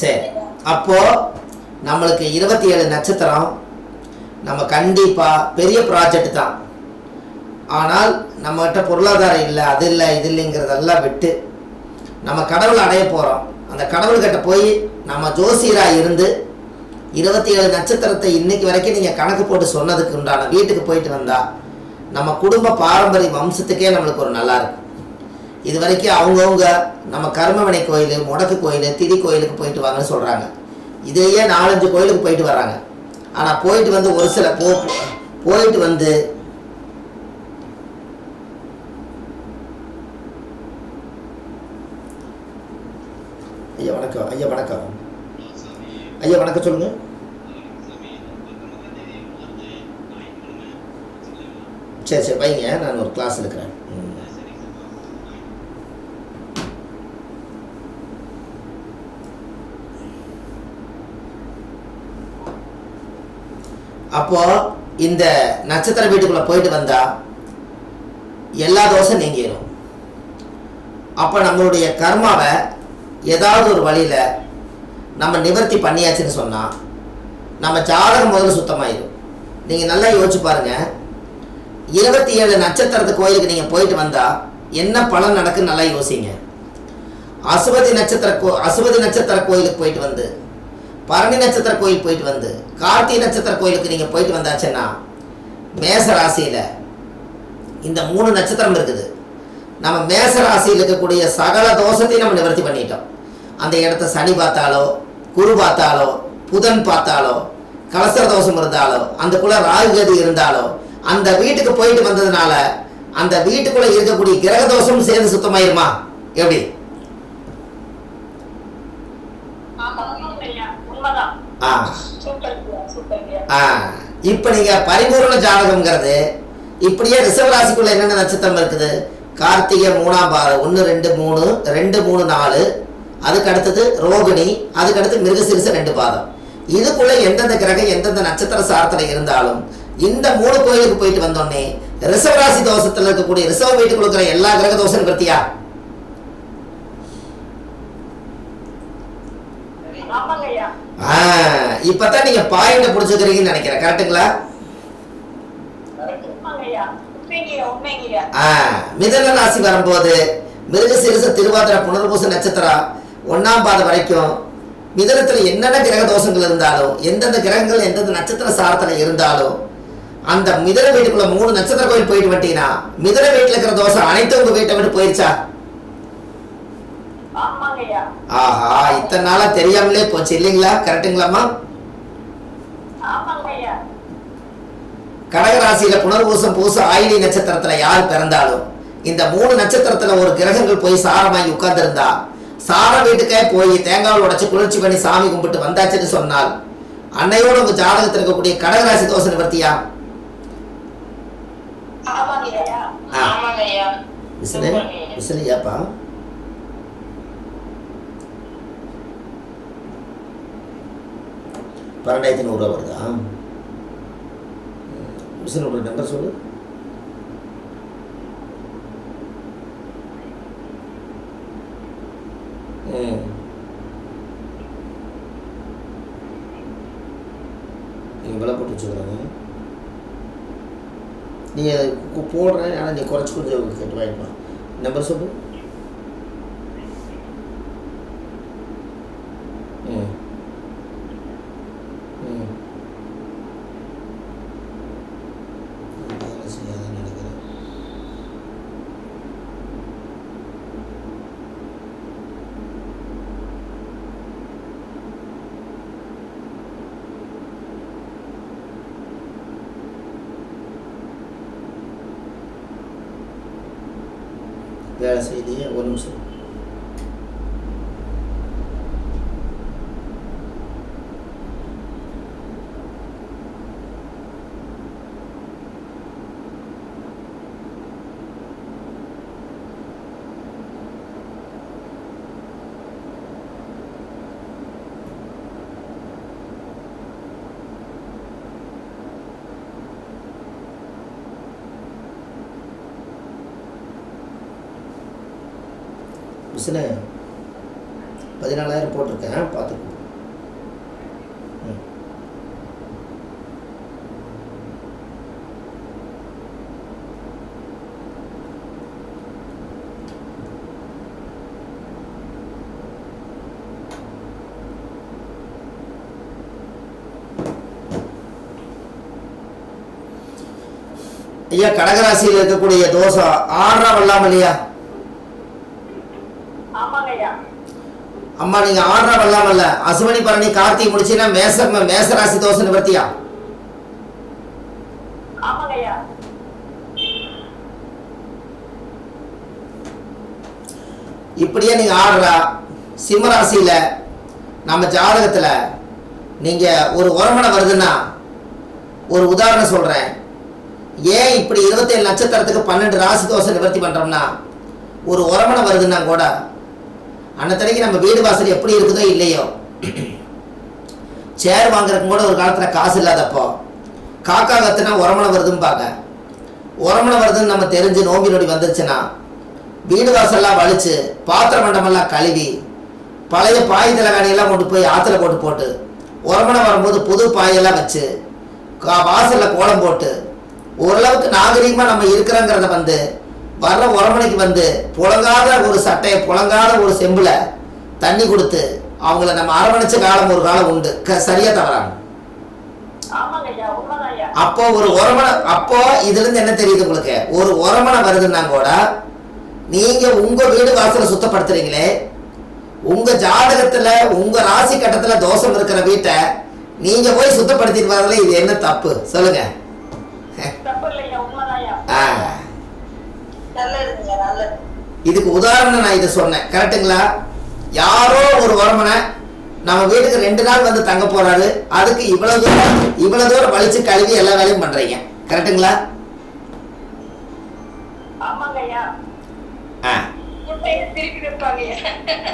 சரி அப்போ நம்மளுக்கு இருபத்தி ஏழு நட்சத்திரம் நம்ம கண்டிப்பாக பெரிய ப்ராஜெக்ட் தான். ஆனால் நம்மகிட்ட பொருளாதாரம் இல்லை அது இல்லை இது இல்லைங்கிறதெல்லாம் விட்டு நம்ம கடவுளை அடைய போகிறோம் அந்த கடவுள்கிட்ட போய் நம்ம ஜோசியராக இருந்து இருபத்தி ஏழு நட்சத்திரத்தை இன்னைக்கு வரைக்கும் நீங்கள் கணக்கு போட்டு சொன்னதுக்கு உண்டான வீட்டுக்கு போயிட்டு வந்தால் நம்ம குடும்ப பாரம்பரிய வம்சத்துக்கே நம்மளுக்கு ஒரு நல்லா இருக்கும். இது வரைக்கும் அவங்கவுங்க நம்ம கர்மவினை கோயில் முடக்கு கோயில் திதி கோயிலுக்கு போயிட்டு வாங்கன்னு சொல்கிறாங்க இதையே நாலஞ்சு கோயிலுக்கு போயிட்டு வராங்க. ஆனால் போயிட்டு வந்து ஒரு சில போ போயிட்டு வந்து ஐயா வணக்கம். ஐயா வணக்கம். ஐயா வணக்கம் சொல்லுங்க. சரி சரி வைங்க. நான் ஒரு கிளாஸ் எடுக்கிறேன் அப்போது அப்போ இந்த நட்சத்திர வீட்டுக்குள்ள போயிட்டு வந்தா எல்லா தோஷம் நீங்கிடும் அப்போ நம்மளுடைய கர்மாவை ஏதாவது ஒரு வழியில நம்ம நிவர்த்தி பண்ணியாச்சுன்னு சொன்னா நம்ம ஜாதகம் முதல்ல சுத்தமாயிடும் நீங்க நல்லா யோசிச்சு பாருங்க. இருபத்தி ஏழு நட்சத்திரத்து கோயிலுக்கு நீங்க போயிட்டு வந்தா என்ன பலன் நடக்குன்னு நல்லா யோசிங்க. அசுவதி நட்சத்திர கோ அசுவதி நட்சத்திர கோயிலுக்கு போயிட்டு வந்து பரணி நட்சத்திர கோயில் போயிட்டு வந்து கார்த்திகை நட்சத்திர கோயிலுக்கு நீங்கள் போயிட்டு வந்தாச்சுன்னா மேச ராசியில் இந்த மூணு நட்சத்திரம் இருக்குது. நம்ம மேச ராசியில் இருக்கக்கூடிய சகல தோஷத்தையும் நம்ம நிவர்த்தி பண்ணிட்டோம். அந்த இடத்த சனி பார்த்தாலோ குரு பார்த்தாலோ புதன் பார்த்தாலோ கலசர தோஷம் இருந்தாலோ அந்தக்குள்ள ராகுகதி இருந்தாலோ அந்த வீட்டுக்கு போயிட்டு வந்ததுனால அந்த வீட்டுக்குள்ளே இருக்கக்கூடிய கிரக தோஷம் சேர்ந்து சுத்தமாயிருமா? எப்படி? ஆ. ஆ. இப்போ நீங்கள் பரிபூர்ண ஜாதகம்ங்கிறது இப்படியே ரிசவராசிக்குள்ள என்னென்ன நட்சத்திரம் இருக்குது? கார்த்திகை மூணாம் பாதம் ஒன்று ரெண்டு மூணு ரெண்டு மூணு நாலு. அதுக்கு அடுத்தது ரோகிணி அதுக்கு அடுத்து மிருகசிரிச ரெண்டு பாதம். இதுக்குள்ளே எந்தெந்த கிரகம் எந்தெந்த நட்சத்திர சாரத்தில் இருந்தாலும் இந்த மூணு கோயிலுக்கு போயிட்டு வந்தோடனே ரிசவராசி தோஷத்தில் இருக்கக்கூடிய ரிசவ் வீட்டுக்குள்ள இருக்கிற எல்லா கிரக தோஷம் பத்தியா ஆமாங்கய்யா. இப்பதான் நீங்க பாயிண்ட புடிச்சுக்கிறீங்கன்னு நினைக்கிறேன். கரெக்ட்டுங்களா மிதுன ராசி வரும்போது மிருகசீரிச திருவாதிர புனர்பூச நட்சத்திரம் ஒண்ணாம் பாதம் வரைக்கும் மிதனத்துல என்னென்ன கிரக தோஷங்கள் இருந்தாலும் எந்தெந்த கிரகங்கள் எந்தெந்த நட்சத்திர சாரத்துல இருந்தாலும் அந்த மிதன வீட்டுக்குள்ள மூணு நட்சத்திர கோயில் போயிட்டு வந்துட்டீங்கன்னா மிதன வீட்டுல இருக்கிற தோஷம் அனைத்தும் உங்க வீட்டை விட்டு போயிருச்சா? ஆஹா இத்தனை நாளா தெரியாமலே போச்சு இல்லைங்களா? ஐயா கடகராசியில புனர்பூசம் பூசம் ஆயிலி நட்சத்திரத்துல யார் பிறந்தாலும் இந்த மூணு நட்சத்திரத்துல ஒரு கிரகங்கள் போய் சாரமாகி உட்கார்ந்திருந்தா சார வீட்டுக்கே போய் தேங்காய் உடைச்சு குளிர்ச்சி பண்ணி சாமி கும்பிட்டு வந்தாச்சுன்னு சொன்னால் அன்னையோட உங்க ஜாதகத்தில் இருக்கக்கூடிய கடகராசி தோஷ நிவர்த்தியா? ஆமாங்க ஐயா ஆ. ஆமாங்க ஐயா விசிலு விசிலு ஏப்பா பன்னெண்டாயிரத்தி நூறுரூவா வருதா? மிஷினோட நம்பர் சொல்லு. நீங்கள் விலை போட்டு வச்சுக்கிறாங்க நீங்கள் போடுறேன் ஆனால் நீ குறைச்சி கொஞ்சம் கேட்டு வாங்கிக்கலாம் நம்பர் சொல்லு ம் ம் வேலை செய்யாதுன்னு நினைக்கிறேன் வேலை செய்யலையே ஒரு நிமிஷம் சில பதினாலாயிரம் போட்டிருக்கேன் பார்த்துக்கோ. ஐயா கடகராசியில் இருக்கக்கூடிய தோசை ஆறா வரலாம் இல்லையா ஆமாங்க ஐயா அம்மா நீங்க ஆறா வரலாம் இல்ல அசுமணி பரணி கார்த்திகை முடிச்சுன்னா மேச மேசராசி தோஷ நிவர்த்தியா? இப்படியே நீங்க ஆடுறா சிம்மராசியில நம்ம ஜாதகத்துல நீங்க ஒரு உரமனை வருதுன்னா ஒரு உதாரணம் சொல்றேன். ஏன் இப்படி இருபத்தேழு நட்சத்திரத்துக்கு பன்னெண்டு ராசி தோசை நிவர்த்தி பண்றோம்னா ஒரு உரமனை வருதுன்னா கூட அன்னத்தனைக்கு நம்ம வீடு வாசல் எப்படி இருக்குதோ இல்லையோ? சேர் வாங்குறதுக்கு கூட ஒரு காலத்தில் காசு இல்லாதப்போ காக்கா கத்துனா உரமனை வருதும்பாங்க. உரமனை வருதுன்னு நம்ம தெரிஞ்சு நோம்பி நொடி வந்துருச்சுன்னா வீடு வாசல்லாம் வலிச்சு பாத்திர மண்டமெல்லாம் கழுவி பழைய பாய் தலைகாணியெல்லாம் கொண்டு போய் ஆற்றுல போட்டு போட்டு உரமனை வரும்போது புது பாயெல்லாம் வச்சு கா வாசலில் கோலம் போட்டு ஓரளவுக்கு நாகரீகமாக நம்ம இருக்கிறோங்கிறத வந்து வர்ற உரமனைக்கு வந்து புழங்காத ஒரு சட்டையை புழங்காத ஒரு செம்பில் தண்ணி கொடுத்து அவங்கள நம்ம அரவணைச்ச காலம் ஒரு காலம் உண்டு. க சரியாக தவறாங்க? அப்போ ஒரு உரமனை அப்போ இதுல இருந்து என்ன தெரியுது உங்களுக்கு? ஒரு உரமனை வருதுன்னா கூட நீங்க உங்க வீடு வாசலை சுத்தப்படுத்துறீங்களே உங்க ஜாதகத்துல உங்க ராசி கட்டத்துல தோஷம் இருக்கிற வீட்டை நீங்க போய் சுத்தப்படுத்திட்டு வரதுல இது என்ன தப்பு? சொல்லுங்க தப்பு இல்லையா உண்மைதான் ஐயா ஆ, நல்லதுங்க நல்லது இதுக்கு உதாரணம் நான் இதை சொன்னேன். கரெக்ட்டுங்களா யாரோ ஒரு உரமனை நம்ம வீட்டுக்கு ரெண்டு நாள் வந்து தங்க போறாரு. அதுக்கு இவ்வளவு தூரம் இவ்வளவு தூரம் வலிச்சு கழுவி எல்லா வேலையும் பண்றீங்க. ஐயா.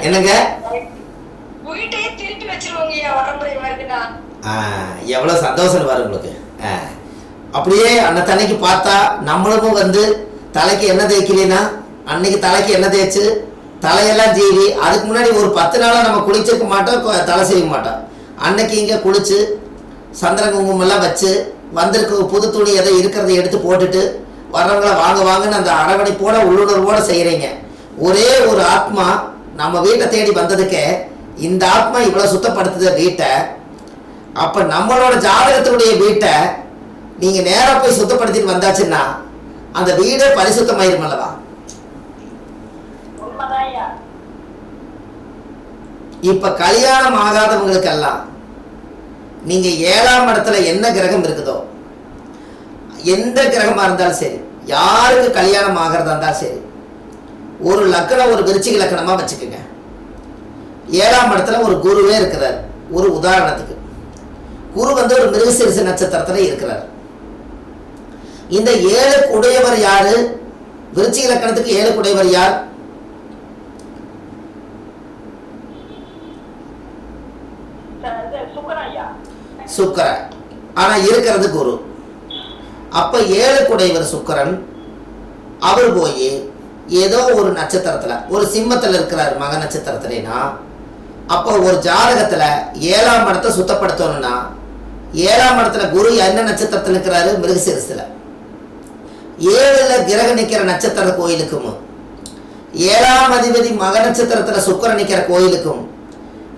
என்னங்க? வீட்டையே திருப்பி வச்சிருவாங்க ஐயா வரம்புரை வருதுன்னா ஆ, எவ்வளோ சந்தோஷம் வரும் உங்களுக்கு. அப்படியே அன்னத்தன்னைக்கு பார்த்தா நம்மளும் வந்து தலைக்கு எண்ணெய் தேய்க்கலைன்னா அன்னைக்கு தலைக்கு எண்ணெய் தேய்ச்சு தலையெல்லாம் ஜீவி அதுக்கு முன்னாடி ஒரு பத்து நாளாக நம்ம குளிச்சிருக்க மாட்டோம் தலை செய்ய மாட்டோம். அன்னைக்கு இங்கே குளிச்சு சந்திர குங்குமம் எல்லாம் வச்சு வந்திருக்க புது துணி எதை இருக்கிறத எடுத்து போட்டுட்டு வர்றவங்கள வாங்க வாங்கன்னு அந்த அரவணைப்போட உள்ளுணர்வோட செய்கிறீங்க ஒரே ஒரு ஆத்மா நம்ம வீட்டை தேடி வந்ததுக்கே இந்த ஆத்மா இவ்வளோ சுத்தப்படுத்துது வீட்டை அப்போ நம்மளோட ஜாதகத்தினுடைய வீட்டை நீங்கள் நேராக போய் சுத்தப்படுத்திட்டு வந்தாச்சுன்னா அந்த வீடே பரிசுத்தமாயிருமல்லவா? இப்ப கல்யாணம் ஆகாதவங்களுக்கெல்லாம் நீங்க ஏழாம் இடத்துல என்ன கிரகம் இருக்குதோ எந்த கிரகமா இருந்தாலும் சரி யாருக்கு கல்யாணம் ஆகிறதா இருந்தாலும் சரி ஒரு லக்கணம் ஒரு விருச்சிக லக்கணமா வச்சுக்கோங்க. ஏழாம் இடத்துல ஒரு குருவே இருக்கிறார் ஒரு உதாரணத்துக்கு. குரு வந்து ஒரு மிருகசீரிச நட்சத்திரத்துல இருக்கிறார். இந்த ஏழு உடையவர் யாரு? விருச்சிக லக்கணத்துக்கு ஏழு உடையவர் யார் ச- இது சுக்கரன் ஐயா சுக்கரன். ஆனா இருக்கிறது குரு. அப்ப ஏழு குடைவர் சுக்கரன் அவர் போய் ஏதோ ஒரு நட்சத்திரத்துல ஒரு சிம்மத்தில் இருக்கிறார் மக நட்சத்திரத்துலனா அப்போ ஒரு ஜாதகத்தில் ஏழாம் இடத்தை சுத்தப்படுத்தணும்னா ஏழாம் இடத்துல குரு என்ன நட்சத்திரத்தில் இருக்கிறாரு? மிருகசிரசில் ஏழில் கிரக நிற்கிற நட்சத்திர கோயிலுக்கும் ஏழாம் அதிபதி மக நட்சத்திரத்தில் சுக்கிரன் நிற்கிற கோயிலுக்கும்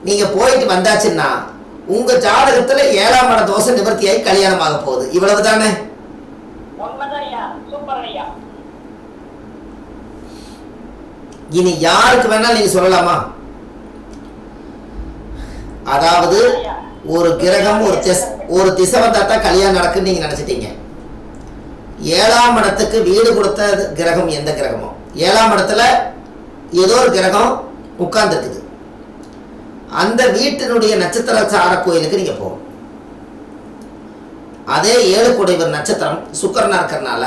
நீங்கள் போயிட்டு வந்தாச்சுன்னா உங்க ஜாதகத்துல ஏழாம் இட தோசை நிவர்த்தியாகி கல்யாணம் ஆக போகுது. இவ்வளவு தானே? இனி யாருக்கு வேணாலும் நீங்க சொல்லலாமா? அதாவது ஒரு கிரகம் ஒரு திஸ் ஒரு திசை வந்தா தான் கல்யாணம் நடக்குன்னு நீங்க நினைச்சிட்டீங்க. ஏழாம் இடத்துக்கு வீடு கொடுத்த கிரகம் எந்த கிரகமோ? ஏழாம் இடத்துல ஏதோ ஒரு கிரகம் உட்கார்ந்துருக்குது. அந்த வீட்டினுடைய நட்சத்திர சார கோயிலுக்கு நீங்க போகணும். அதே ஏழுக்குடையவர் நட்சத்திரம் சுக்கரனா இருக்கிறனால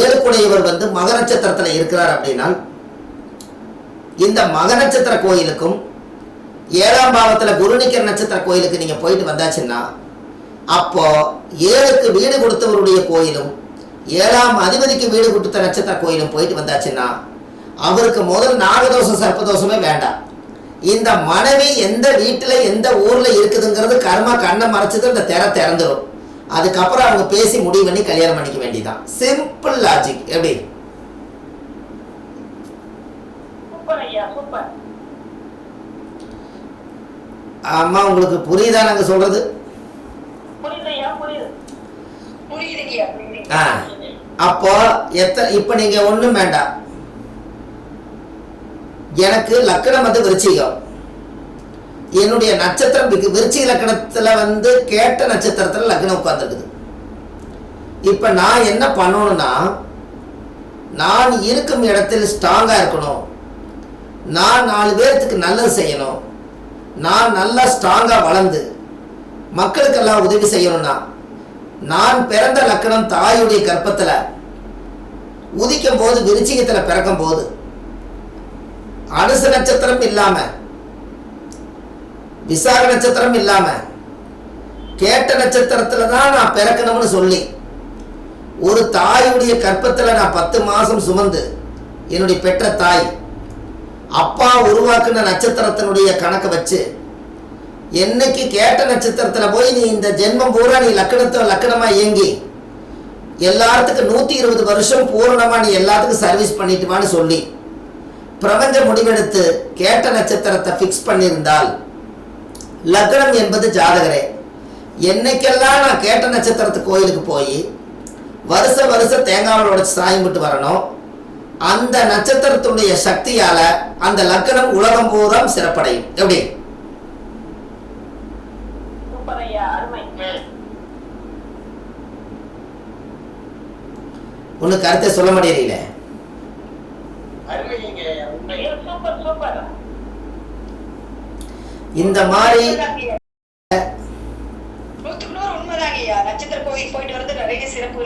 ஏழுக்குடையவர் வந்து மக நட்சத்திரத்தில் இருக்கிறார் அப்படின்னா இந்த மக நட்சத்திர கோயிலுக்கும் ஏழாம் பாவத்தில் குருநிக்கர் நட்சத்திர கோயிலுக்கு நீங்க போயிட்டு வந்தாச்சுன்னா அப்போ ஏழுக்கு வீடு கொடுத்தவருடைய கோயிலும் ஏழாம் அதிபதிக்கு வீடு கொடுத்த நட்சத்திர கோயிலும் போயிட்டு வந்தாச்சுன்னா அவருக்கு முதல் நாகதோஷம் சர்ப்பதோஷமே வேண்டாம். இந்த மனைவி எந்த வீட்டுல எந்த ஊர்ல இருக்குதுங்கிறது கர்மா கண்ணை மறைச்சது இந்த திரை திறந்துடும் அதுக்கப்புறம் அவங்க பேசி முடிவு பண்ணி கல்யாணம் பண்ணிக்க வேண்டியதுதான். சிம்பிள் லாஜிக் எப்படி? அம்மா உங்களுக்கு புரியுதா நாங்க சொல்றது. அப்போ எத்தனை இப்போ நீங்க ஒண்ணும் வேண்டாம். எனக்கு லக்கணம் வந்து விருச்சிகம். என்னுடைய நட்சத்திரம் விக்கு- விருச்சிக லக்கணத்துல வந்து கேட்ட நட்சத்திரத்துல லக்னம் உட்கார்ந்துருக்குது. இப்ப நான் என்ன பண்ணணும்னா நான் இருக்கும் இடத்தில் ஸ்ட்ராங்கா இருக்கணும். நான் நாலு பேர்த்துக்கு நல்லது செய்யணும். நான் நல்லா ஸ்ட்ராங்காக வளர்ந்து மக்களுக்கெல்லாம் உதவி செய்யணும்னா நான் பிறந்த லக்கணம் தாயுடைய கற்பத்தில் உதிக்கும் போது விருச்சிகத்தில் பிறக்கும் போது அனுச நட்சத்திரம் இல்லாம விசாக நட்சத்திரம் இல்லாம கேட்ட நட்சத்திரத்துல தான் நான் பிறக்கணும்னு சொல்லி ஒரு தாயுடைய கற்பத்தில் நான் பத்து மாதம் சுமந்து என்னுடைய பெற்ற தாய் அப்பா உருவாக்குன நட்சத்திரத்தினுடைய கணக்கை வச்சு என்னைக்கு கேட்ட நட்சத்திரத்தில் போய் நீ இந்த ஜென்மம் பூரா நீ லக்கணத்தை லக்கணமாக இயங்கி எல்லாத்துக்கும் நூற்றி இருபது வருஷம் பூரணமாக நீ எல்லாத்துக்கும் சர்வீஸ் பண்ணிட்டு வான்னு சொல்லி பிரபஞ்ச முடிவெடுத்து கேட்ட நட்சத்திரத்தை ஃபிக்ஸ் பண்ணியிருந்தால் லக்னம் என்பது ஜாதகரே. என்னைக்கெல்லாம் நான் கேட்ட நட்சத்திரத்து கோயிலுக்கு போய் வருஷ வருஷம் தேங்காய் உடைச்சு சாயம் விட்டு வரணும் அந்த நட்சத்திரத்துடைய சக்தியால அந்த லக்னம் உலகம் பூரா சிறப்படையும். எப்படி? ஒன்று கருத்தை சொல்ல மாட்டேறீங்கள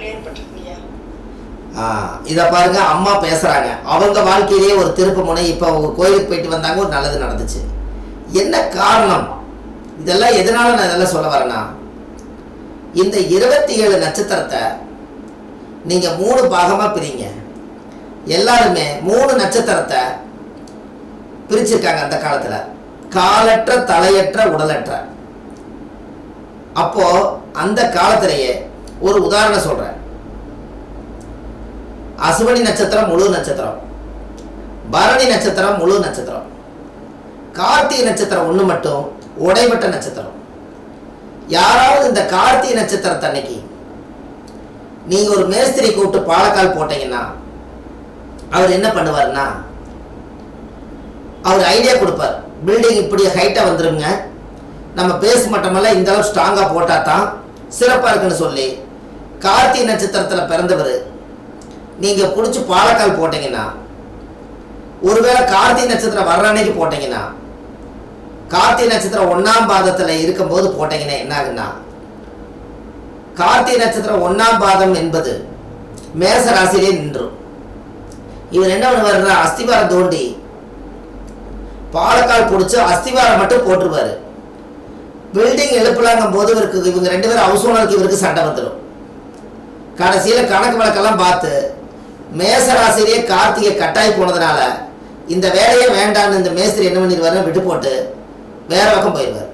ஏற்பட்டிருக்குங்கய்யா. ஆ, இத பாருங்க அம்மா பேசுறாங்க. அவங்க வாழ்க்கையிலேயே ஒரு திருப்பு முனை இப்போ அவங்க கோயிலுக்கு போயிட்டு வந்தாங்க ஒரு நல்லது நடந்துச்சு. என்ன காரணம்? இதெல்லாம் எதனால நான் இதெல்லாம் சொல்ல வரேன்னா இந்த இருபத்தி ஏழு நட்சத்திரத்தை நீங்க மூணு பாகமா பிரிங்க. எல்லாருமே மூணு நட்சத்திரத்தை பிரிச்சிருக்காங்க அந்த காலத்தில். காலற்ற தலையற்ற உடலற்ற. அப்போ அந்த காலத்திலேயே ஒரு உதாரணம் சொல்கிறேன் அசுவனி நட்சத்திரம் முழு நட்சத்திரம். பரணி நட்சத்திரம் முழு நட்சத்திரம். கார்த்திகை நட்சத்திரம் ஒன்று மட்டும் உடைபட்ட நட்சத்திரம். யாராவது இந்த கார்த்திகை நட்சத்திரத்தை அன்னைக்கு ஒரு மேஸ்திரி கூப்பிட்டு பாலக்கால் போட்டீங்கன்னா அவர் என்ன பண்ணுவார்னா அவர் ஐடியா கொடுப்பார். பில்டிங் இப்படி ஹைட்டாக வந்துருங்க நம்ம பேஸ் மட்டமெல்லாம் இந்த அளவு ஸ்ட்ராங்காக போட்டால் தான் சிறப்பாக இருக்குன்னு சொல்லி கார்த்திகை நட்சத்திரத்தில் பிறந்தவர் நீங்கள் பிடிச்சி பாலக்கால் போட்டீங்கன்னா ஒருவேளை கார்த்திகை நட்சத்திரம் வர்ற அன்னைக்கு போட்டீங்கன்னா கார்த்திகை நட்சத்திரம் ஒன்றாம் பாதத்தில் இருக்கும்போது போட்டீங்கன்னா என்ன ஆகுன்னா கார்த்திகை நட்சத்திரம் ஒன்றாம் பாதம் என்பது மேச ராசியிலே நின்றும். இவர் என்ன பண்ணுவாருன்னா அஸ்திவாரம் தோண்டி. பாலக்கால் பிடிச்சி அஸ்திவாரம் மட்டும் போட்டுருவாரு. பில்டிங் எழுப்பலாங்கும் போது இவருக்கு இவங்க ரெண்டு பேரும் ஹவுஸ் ஓனருக்கு இவருக்கு சண்டை வந்துடும் கடைசியில் கணக்கு வழக்கெல்லாம் பார்த்து மேச கார்த்திகை கட்டாயி போனதுனால இந்த வேலையே வேண்டான்னு இந்த மேஸ்திரி என்ன பண்ணிடுவாருன்னு விட்டு போட்டு வேற பக்கம் போயிடுவார்.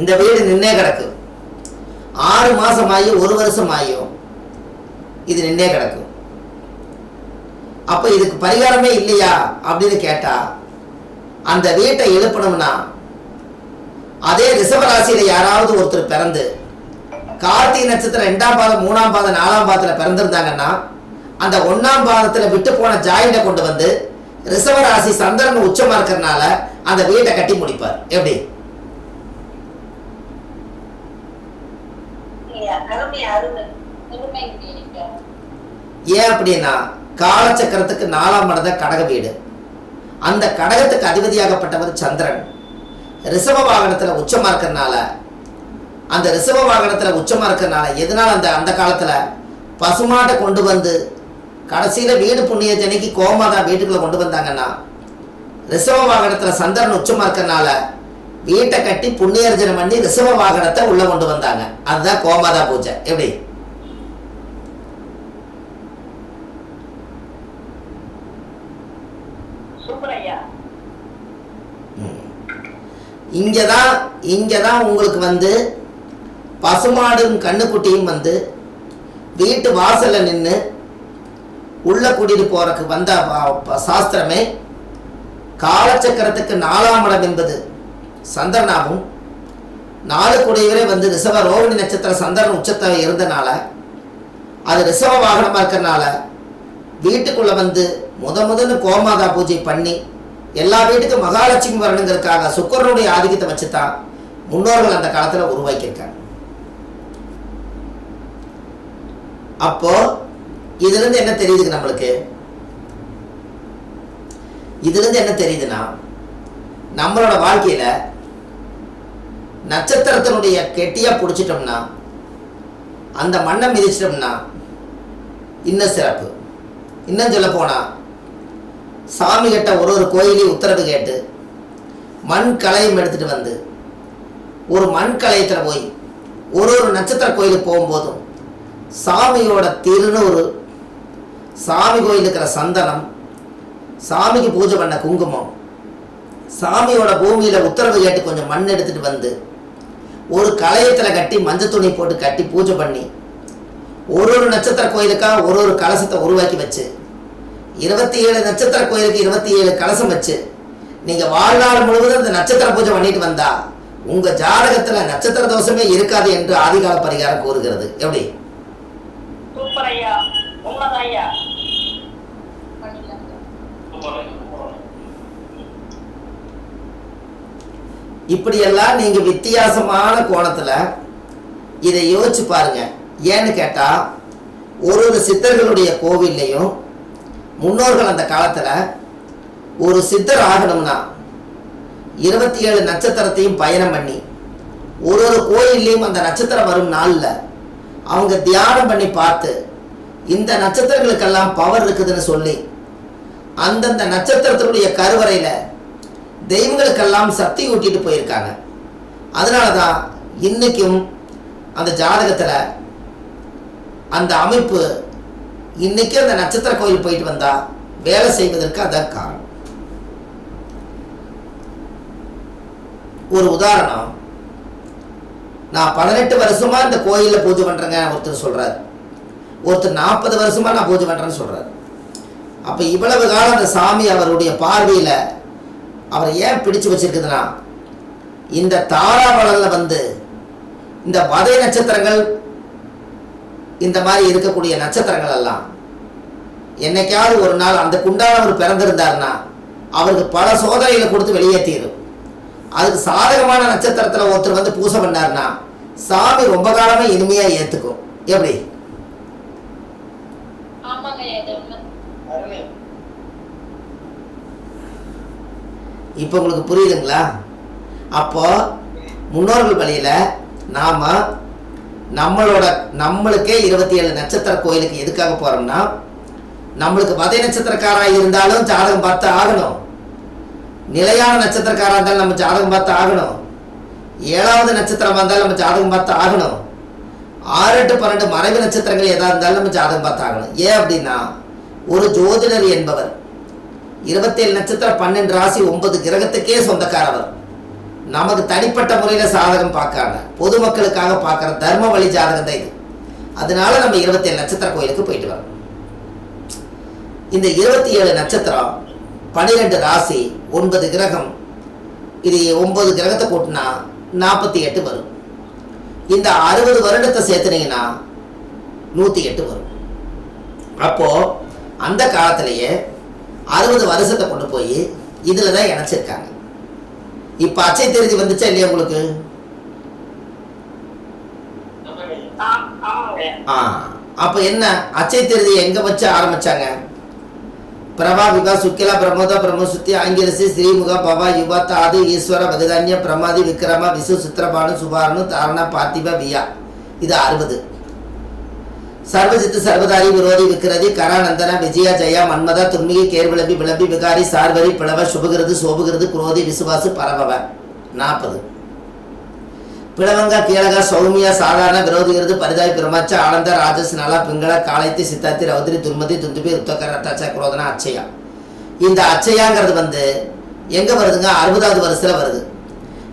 இந்த வீடு நின்னே கிடக்கு. ஆறு மாதம் ஆகி ஒரு வருஷம் ஆகியும் இது நின்னே கிடக்கும் அப்ப இதுக்கு பரிகாரமே இல்லையா அப்படின்னு கேட்டா அந்த வீட்டை எழுப்பணும்னா அதே ரிஷபராசியில யாராவது ஒருத்தர் பிறந்து கார்த்திகை நட்சத்திரம் ரெண்டாம் பாதம் மூணாம் பாதம் நாலாம் பாதத்துல பிறந்திருந்தாங்கன்னா அந்த ஒண்ணாம் பாதத்துல விட்டு போன ஜாயிண்ட கொண்டு வந்து ரிஷபராசி சந்திரன் உச்சமா இருக்கிறதுனால அந்த வீட்டை கட்டி முடிப்பார். எப்படி? ஏன் அப்படின்னா காலச்சக்கரத்துக்கு நாலாம் மனத கடக வீடு. அந்த கடகத்துக்கு அதிபதியாகப்பட்டவர் சந்திரன். ரிசவ வாகனத்தில் உச்சமாக இருக்கிறனால அந்த ரிசவ வாகனத்தில் உச்சமாக இருக்கிறனால எதனால் அந்த அந்த காலத்தில் பசுமாட்டை கொண்டு வந்து கடைசியில் வீடு புண்ணியத்தன்னைக்கு கோமாதா வீட்டுக்குள்ளே கொண்டு வந்தாங்கன்னா ரிசவ வாகனத்தில் சந்திரன் உச்சமாக இருக்கிறனால வீட்டை கட்டி புண்ணியர்ஜனம் பண்ணி ரிசவ வாகனத்தை உள்ளே கொண்டு வந்தாங்க. அதுதான் கோமாதா பூஜை. எப்படி சூப்பர் ஐயா இங்கே தான் இங்கே தான் உங்களுக்கு வந்து பசுமாடும் கண்ணுக்குட்டியும் வந்து வீட்டு வாசலில் நின்று உள்ள கூட்டிட்டு போறதுக்கு வந்த சாஸ்திரமே காலச்சக்கரத்துக்கு நாலாம் இடம் என்பது சந்திரனாகவும் நாலு கூடியவரே வந்து ரிசவ ரோகிணி நட்சத்திர சந்திரன் உச்சத்தை இருந்தனால அது ரிசவ வாகனமாக இருக்கிறனால வீட்டுக்குள்ளே வந்து முத முதன்னு கோமாதா பூஜை பண்ணி எல்லா வீட்டுக்கும் மகாலட்சுமி வரணுங்கிறதுக்காக சுக்கரனுடைய ஆதிக்கத்தை வச்சு தான் முன்னோர்கள் அந்த காலத்தில் உருவாக்கியிருக்காங்க. அப்போ இதுல இருந்து என்ன தெரியுதுங்க நம்மளுக்கு? இதுல இருந்து என்ன தெரியுதுன்னா நம்மளோட வாழ்க்கையில நட்சத்திரத்தினுடைய கெட்டியா பிடிச்சிட்டோம்னா அந்த மண்ணை மிதிச்சிட்டோம்னா இன்னும் சிறப்பு. இன்னும் சொல்ல போனால் சாமி கிட்ட ஒரு ஒரு கோயிலையும் உத்தரவு கேட்டு மண் கலையும் எடுத்துகிட்டு வந்து ஒரு மண் கலையத்தில் போய் ஒரு ஒரு நட்சத்திர கோயிலுக்கு போகும்போதும் சாமியோட திருன்னு ஒரு சாமி கோயில் இருக்கிற சந்தனம் சாமிக்கு பூஜை பண்ண குங்குமம் சாமியோட பூமியில் உத்தரவு கேட்டு கொஞ்சம் மண் எடுத்துகிட்டு வந்து ஒரு கலையத்தில் கட்டி மஞ்சள் துணி போட்டு கட்டி பூஜை பண்ணி ஒரு ஒரு நட்சத்திர கோயிலுக்காக ஒரு ஒரு கலசத்தை உருவாக்கி வச்சு இருபத்தி ஏழு நட்சத்திர கோயிலுக்கு இருபத்தி ஏழு கலசம் வச்சு நீங்க வாழ்நாள் முழுவதும் இந்த நட்சத்திர பூஜை பண்ணிட்டு வந்தா உங்க ஜாதகத்துல நட்சத்திர தோஷமே இருக்காது என்று ஆதிகால பரிகாரம் கூறுகிறது. எப்படி? இப்படியெல்லாம் நீங்க வித்தியாசமான கோணத்துல இதை யோசிச்சு பாருங்க. ஏன்னு கேட்டா ஒரு ஒரு சித்தர்களுடைய கோவில்லையும் முன்னோர்கள் அந்த காலத்தில் ஒரு சித்தர் ஆகணும்னா இருபத்தி ஏழு நட்சத்திரத்தையும் பயணம் பண்ணி ஒரு ஒரு கோயில்லையும் அந்த நட்சத்திரம் வரும் நாளில் அவங்க தியானம் பண்ணி பார்த்து இந்த நட்சத்திரங்களுக்கெல்லாம் பவர் இருக்குதுன்னு சொல்லி அந்தந்த நட்சத்திரத்தினுடைய கருவறையில் தெய்வங்களுக்கெல்லாம் சக்தி ஊட்டிட்டு போயிருக்காங்க. அதனால தான் இன்றைக்கும் அந்த ஜாதகத்தில் அந்த அமைப்பு இன்னைக்கு அந்த நட்சத்திர கோயில் போயிட்டு வந்தா வேலை செய்வதற்கு அதான் காரணம். ஒரு உதாரணம் நான் பதினெட்டு வருஷமா இந்த கோயிலில் பூஜை பண்றேங்க ஒருத்தர் சொல்றாரு. ஒருத்தர் நாற்பது வருஷமா நான் பூஜை பண்றேன்னு சொல்றாரு. அப்ப இவ்வளவு காலம் அந்த சாமி அவருடைய பார்வையில அவரை ஏன் பிடிச்சு வச்சிருக்குதுன்னா இந்த தாராபலன்ல வந்து இந்த வதை நட்சத்திரங்கள் இந்த மாதிரி இருக்கக்கூடிய நட்சத்திரங்கள் எல்லாம் என்னைக்காவது ஒரு நாள் அந்த குண்டானவர் பிறந்திருந்தாருன்னா அவருக்கு பல சோதனைகளை கொடுத்து வெளியேற்றிடும் அதுக்கு சாதகமான நட்சத்திரத்துல ஒருத்தர் வந்து பூசை பண்ணாருன்னா சாமி ரொம்ப காலமா இனிமையா ஏத்துக்கும். எப்படி? இப்போ உங்களுக்கு புரியுதுங்களா? அப்போ முன்னோர்கள் வழியில நாம நம்மளோட நம்மளுக்கே இருபத்தி ஏழு நட்சத்திர கோயிலுக்கு எதுக்காக போறோம்னா நம்மளுக்கு வதை நட்சத்திரக்காரா இருந்தாலும் ஜாதகம் பார்த்து ஆகணும். நிலையான நட்சத்திரக்காரா இருந்தாலும் நம்ம ஜாதகம் பார்த்து ஆகணும். ஏழாவது நட்சத்திரமாக இருந்தாலும் நம்ம ஜாதகம் பார்த்து ஆகணும். ஆறு எட்டு பன்னெண்டு மறைவு நட்சத்திரங்கள் எதா இருந்தாலும் நம்ம ஜாதகம் பார்த்து ஆகணும். ஏன் அப்படின்னா ஒரு ஜோதிடர் என்பவர் இருபத்தேழு நட்சத்திரம் பன்னெண்டு ராசி ஒன்பது கிரகத்துக்கே சொந்தக்காரவர். நமக்கு தனிப்பட்ட முறையில் சாதகம் பார்க்காம பொதுமக்களுக்காக பார்க்குற தர்ம வழி ஜாதகம் தான் இது. அதனால நம்ம இருபத்தேழு நட்சத்திர கோயிலுக்கு போயிட்டு வரோம். இந்த இருபத்தி ஏழு நட்சத்திரம் பன்னிரெண்டு ராசி ஒன்பது கிரகம். இது ஒன்பது கிரகத்தை கூட்டினா நாற்பத்தி எட்டு வரும். இந்த அறுபது வருடத்தை சேர்த்துனீங்கன்னா நூற்றி எட்டு வரும். அப்போது அந்த காலத்திலேயே அறுபது வருஷத்தை கொண்டு போய் இதில் தான் இணைச்சிருக்காங்க. இப்போ அச்சை தெரிஞ்சு வந்துச்சா இல்லையா உங்களுக்கு? ஆ அப்போ என்ன? அச்சை தெரிஞ்சு எங்கே வச்சு ஆரம்பிச்சாங்க? பிரபா விகா சுக்கிலா பிரமோத பிரம்மசுத்தி ஆங்கிலசி ஸ்ரீமுக பவா யுவா தாது ஈஸ்வர வகதான்ய பிரமாதி விக்ரம விசு சித்திரபானு சுபாரணு தாரணா பார்த்திப வியா. இது அறுபது. சர்வஜித்து சர்வதாரி விரோதி விக்கிரதி கரானந்தன விஜயா ஜெயா மன்மதா துர்மிகை கேர்விளம்பி விளம்பி விகாரி சார்வரி பிளவ சுபுகிறது சோபுகிறது குரோதி விசுவாசு பரபவ. நாற்பது பிளவங்க கீழக சௌமியா சாதாரண விரோதிகிறது பரிதாய் பிரமாச்ச ஆனந்த ராஜஸ் நலா பிங்கள காலைத்தி சித்தாத்தி ரௌதிரி துர்மதி துந்துபி ருத்தகர ரத்தாச்சா குரோதனா அச்சயா. இந்த அச்சையாங்கிறது வந்து எங்கே வருதுங்க? அறுபதாவது வருஷத்தில் வருது.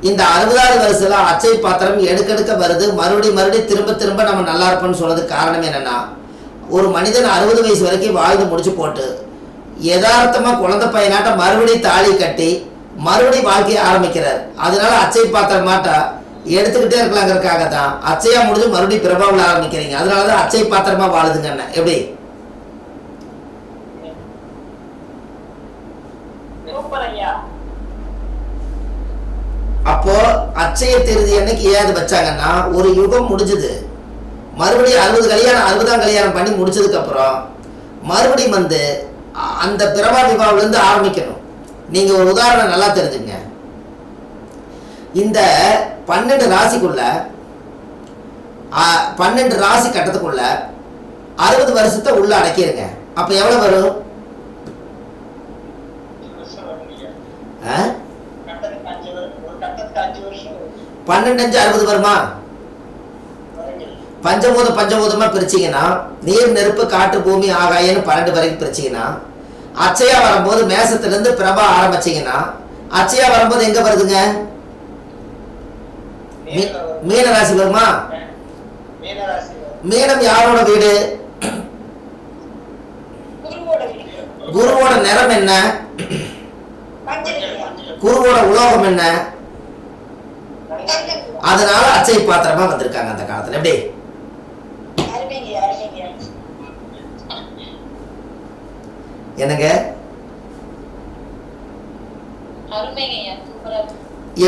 இந்த அறுபதாவது வருஷத்துல அச்சை பாத்திரம் எடுக்கெடுக்க வருது. மறுபடி மறுபடி திரும்ப திரும்ப நம்ம நல்லா இருப்போம்னு சொன்னதுக்கு காரணம் என்னன்னா ஒரு மனிதன் அறுபது வயசு வரைக்கும் வாழ்ந்து முடிச்சு போட்டு யதார்த்தமா குழந்தை பையனாட்ட மறுபடியும் தாலி கட்டி மறுபடியும் வாழ்க்கையை ஆரம்பிக்கிறார். அதனால அச்சை பாத்திரம் மாட்டா எடுத்துக்கிட்டே இருக்கலாங்கிறதுக்காக தான் அச்சையா முடிஞ்சு மறுபடியும் பிரபாவில் ஆரம்பிக்கிறீங்க. அதனால தான் அச்சை பாத்திரமா வாழுதுங்க என்ன எப்படி? அப்போ அச்சய திருதி அன்னைக்கு ஏன் வச்சாங்கன்னா ஒரு யுகம் முடிஞ்சது. மறுபடியும் அறுபது கல்யாணம் அறுபதாம் கல்யாணம் பண்ணி முடிச்சதுக்கு அப்புறம் மறுபடியும் வந்து அ- அந்த பிரபா விவாவில இருந்து ஆரம்பிக்கணும். நீங்க ஒரு உதாரணம் நல்லா தெரிஞ்சுங்க. இந்த பன்னெண்டு ராசிக்குள்ள பன்னெண்டு ராசி கட்டத்துக்குள்ள அறுபது வருஷத்தை உள்ள அடக்கிருங்க. அப்ப எவ்வளவு வரும்? ஆ? பன்னெண்டு அஞ்சு அறுபது வருமா? பஞ்சபூத பஞ்சபூதமா பிரிச்சீங்கன்னா நீர் நெருப்பு காட்டு பூமி ஆகாயன்னு பன்னெண்டு வரைக்கும் பிரிச்சீங்கன்னா அச்சையா வரும்போது மேசத்துல இருந்து பிரபா ஆரம்பிச்சீங்கன்னா அச்சையா வரும்போது எங்க வருதுங்க? மீ- மீன ராசி வருமா? மீனம் யாரோட வீடு? குருவோட நிறம் என்ன? குருவோட உலோகம் என்ன? அதனால அச்சை பாத்திரமா வந்திருக்காங்க அந்த காலத்துல. எப்படி? என்னங்க?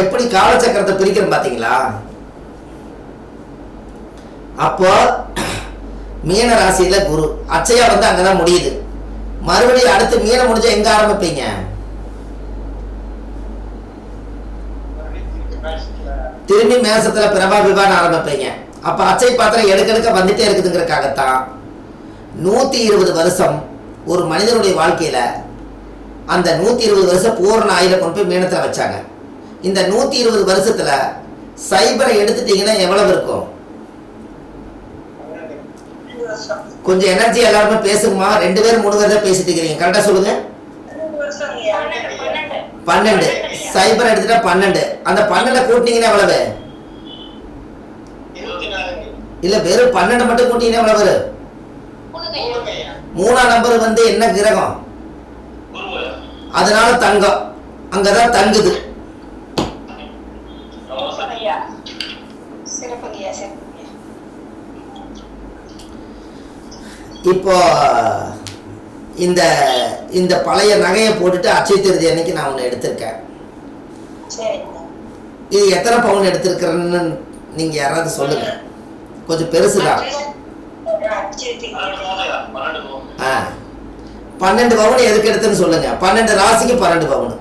எப்படி காலச்சக்கரத்தை பிரிக்கிறோம் பாத்தீங்களா? அப்போ மீன ராசியில குரு. அச்சையா வந்து அங்கதான் முடியுது. மறுபடியும் அடுத்து மீனம் முடிஞ்சா எங்க ஆரம்பிப்பீங்க? திரும்பி மேசத்துல பிரபா விபான ஆரம்பிப்பீங்க. அப்ப அச்சை பாத்திரம் எடுக்கெடுக்க வந்துட்டே இருக்குதுங்கிறதுக்காகத்தான் நூத்தி இருபது வருஷம் ஒரு மனிதனுடைய வாழ்க்கையில அந்த நூத்தி இருபது வருஷம் பூரண ஆயுத கொண்டு போய் மீனத்துல வச்சாங்க. இந்த நூத்தி இருபது வருஷத்துல சைபரை எடுத்துட்டீங்கன்னா எவ்வளவு இருக்கும்? கொஞ்சம் எனர்ஜி எல்லாருமே பேசுங்கம்மா. ரெண்டு பேரும் மூணு பேர் தான் பேசிட்டு இருக்கிறீங்க. கரெக்டா சொல்லுங்க. பன்னெண்டு. சைபர் எடுத்துட்டா பன்னெண்டு. அந்த பன்னெண்டை கூட்டினீங்கன்னா எவ்வளவு? இல்ல வெறும் பன்னெண்டு மட்டும் கூட்டிங்கன்னா எவ்வளவு வரும்? மூணாம் நம்பர் வந்து என்ன கிரகம்? அதனால தங்கம். அங்கதான் தங்குது. இப்போ இந்த இந்த பழைய நகையை போட்டுட்டு அச்சய திருதி அன்னைக்கு நான் ஒன்று எடுத்திருக்கேன். இது எத்தனை பவுன் எடுத்திருக்கிறேன்னு நீங்க யாராவது சொல்லுங்க. கொஞ்சம் பெருசுதான் ஆ. பன்னெண்டு பவுன் எதுக்கு எடுத்துன்னு சொல்லுங்க. பன்னெண்டு ராசிக்கு பன்னெண்டு பவுன்.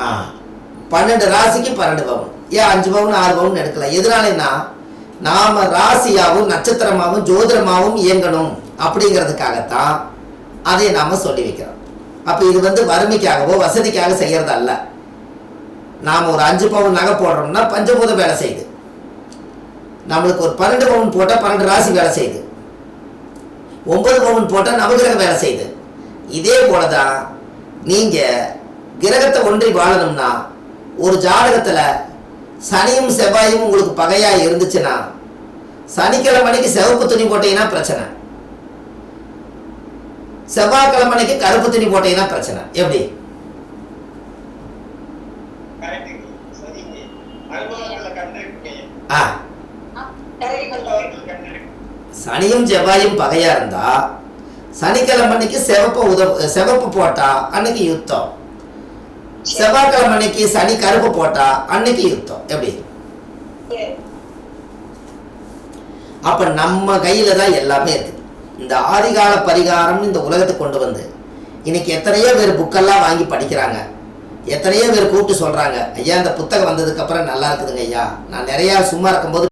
ஆ. பன்னெண்டு ராசிக்கு பன்னெண்டு பவுன். ஏன் அஞ்சு பவுன் ஆறு பவுன் எடுக்கலாம் எதனாலன்னா நாம ராசியாவும் நட்சத்திரமாவும் ஜோதிடமாவும் இயங்கணும். அப்படிங்கிறதுக்காகத்தான் அதை நாம் சொல்லி வைக்கிறோம். அப்போ இது வந்து வறுமைக்காகவோ வசதிக்காக செய்கிறது அல்ல. நாம் ஒரு அஞ்சு பவுன் நகை போடுறோம்னா பஞ்சபூதம் வேலை செய்யுது. நம்மளுக்கு ஒரு பன்னெண்டு பவுன் போட்டால் பன்னெண்டு ராசி வேலை செய்யுது. ஒன்பது பவுன் போட்டால் நவகிரகம் வேலை செய்யுது. இதே போல தான் நீங்கள் கிரகத்தை ஒன்றி வாழணும்னா ஒரு ஜாதகத்தில் சனியும் செவ்வாயும் உங்களுக்கு பகையாக இருந்துச்சுன்னா சனிக்கிழமை அன்னைக்கு சிவப்பு துணி போட்டீங்கன்னா பிரச்சனை. செவ்வாய்க்கிழமை அன்னைக்கு கருப்பு துணி போட்டீங்கன்னா பிரச்சனை. எப்படி? ஆ. சனியும் செவ்வாயும் பகையா இருந்தா சனிக்கிழமை அன்னைக்கு சிவப்பு உதவு சிவப்பு போட்டா அன்னைக்கு யுத்தம். செவ்வாய்க்கிழமை அன்னைக்கு சனி கருப்பு போட்டா அன்னைக்கு யுத்தம். எப்படி? அப்ப நம்ம கையில தான் எல்லாமே இருக்கு. இந்த ஆதிகால பரிகாரம் இந்த உலகத்துக்கு கொண்டு வந்து இன்னைக்கு எத்தனையோ பேர் புக்கெல்லாம் வாங்கி படிக்கிறாங்க. எத்தனையோ பேர் கூப்பிட்டு சொல்கிறாங்க ஐயா இந்த புத்தகம் வந்ததுக்கப்புறம் நல்லா இருக்குதுங்க ஐயா. நான் நிறையா சும்மா இருக்கும்போது